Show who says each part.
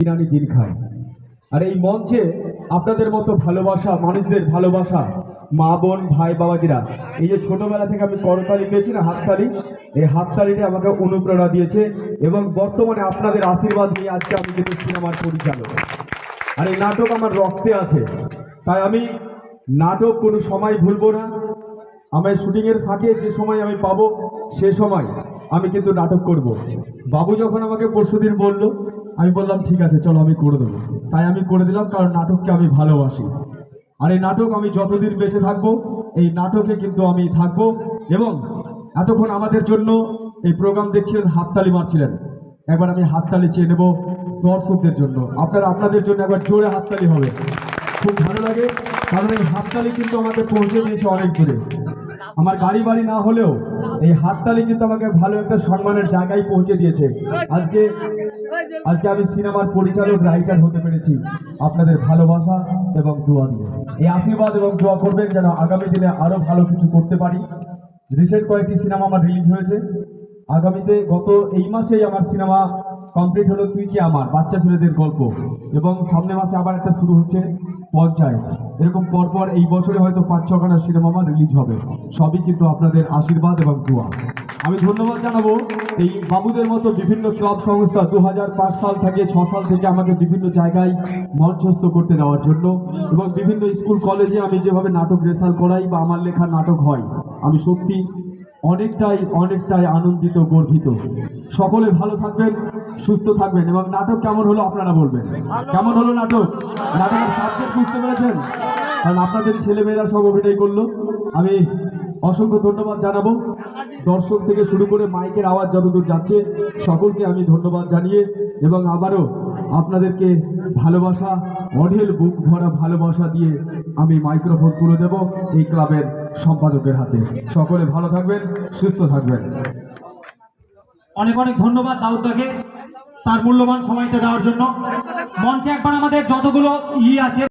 Speaker 1: বিরিয়ানি দিন খায়। আর এই মঞ্চে আপনাদের মতো ভালোবাসা, মানুষদের ভালোবাসা, মা, বোন, ভাই, বাবাজিরা, এই যে ছোটোবেলা থেকে আমি করতালি পেয়েছি না হাততালি, এই হাততালিটা আমাকে অনুপ্রেরণা দিয়েছে এবং বর্তমানে আপনাদের আশীর্বাদ নিয়ে আজকে আমি কিন্তু সিনেমার পরিচালক। আর এই নাটক আমার রক্তে আছে। তাই আমি নাটক কোনো সময় ভুলবো না। আমার শুটিংয়ের ফাঁকে যে সময় আমি পাবো, সে সময় আমি কিন্তু নাটক করব। বাবু যখন আমাকে পরশুদিন বলল আমি বললাম, ঠিক আছে, চলো, আমি করে দেবো। তাই আমি করে দিলাম, কারণ নাটককে আমি ভালোবাসি। আর এই নাটক আমি যতদিন বেঁচে থাকব, এই নাটকে কিন্তু আমি থাকব এবং এতক্ষণ আমাদের জন্য এই প্রোগ্রাম দেখছিলেন, হাততালি মারছিলেন। একবার আমি হাততালি চেয়ে নেব দর্শকদের জন্য। আপনারা আপনাদের জন্য একবার জোরে হাততালি হবে। খুব ভালো লাগে, কারণ এই হাততালি কিন্তু আমাকে পৌঁছে দিয়েছে অনেক দূরে। আমার গাড়ি বাড়ি না হলেও এই হাততালি কিন্তু আমাকে ভালো একটা সম্মানের জায়গায় পৌঁছে দিয়েছে। আজকে আজকে আমি সিনেমার পরিচালক, রাইটার হতে পেরেছি। আপনাদের ভালোবাসা এবং দোয়া দিয়ে। এই আশীর্বাদ এবং দোয়া করবেন যেন আগামী দিনে আরও ভালো কিছু করতে পারি। রিসেন্ট কয়েকটি সিনেমা আমার রিলিজ হয়েছে। আগামীতে গত এই মাসেই আমার সিনেমা কমপ্লিট হলো, তুই কি আমার? বাচ্চা ছেলেদের গল্প। এবং সামনে মাসে আবার একটা শুরু হচ্ছে। পঞ্চায়েত এরকম পরপর এই বছরে হয়তো পাঁচ ছখানা সিনেমা আমার রিলিজ হবে। সবই কিন্তু আপনাদের আশীর্বাদ এবং দোয়া। আমি ধন্যবাদ জানাব এই বাবুদের মতো বিভিন্ন ক্লাব সংস্থা দু হাজার পাঁচ সাল থেকে, ছ সাল থেকে আমাকে বিভিন্ন জায়গায় মঞ্চস্থ করতে দেওয়ার জন্য এবং বিভিন্ন স্কুল, কলেজে আমি যেভাবে নাটক রেসাল করাই বা আমার লেখা নাটক হয়, আমি সত্যি অনেকটাই অনেকটাই আনন্দিত গর্বিত। সকলে ভালো থাকবেন সুস্থ থাকবেন এবং নাটক কেমন হলো আপনারা বলবেন? কেমন হলো নাটক? নাটকের সাবজেক্ট বুঝতে পেরেছেন? কারণ আপনাদের ছেলেমেয়েরা সব অভিনয় করল। আমি অসংখ্য ধন্যবাদ জানাব। দর্শক থেকে শুরু করে মাইকের আওয়াজ যতদূর যাচ্ছে সকলকে আমি ধন্যবাদ জানিয়ে এবং আবারও আপনাদেরকে ভালোবাসা, অঢেল বুক ভরা ভালোবাসা দিয়ে আমি মাইক্রোফোন তুলে দেব এই ক্লাবের সম্পাদকের হাতে। সকলে ভালো থাকবেন, সুস্থ থাকবেন।
Speaker 2: অনেক অনেক ধন্যবাদ দাউদাকে তার মূল্যবান সময়টা দেওয়ার জন্য। মঞ্চে একবার আমাদের যতগুলো ই আছে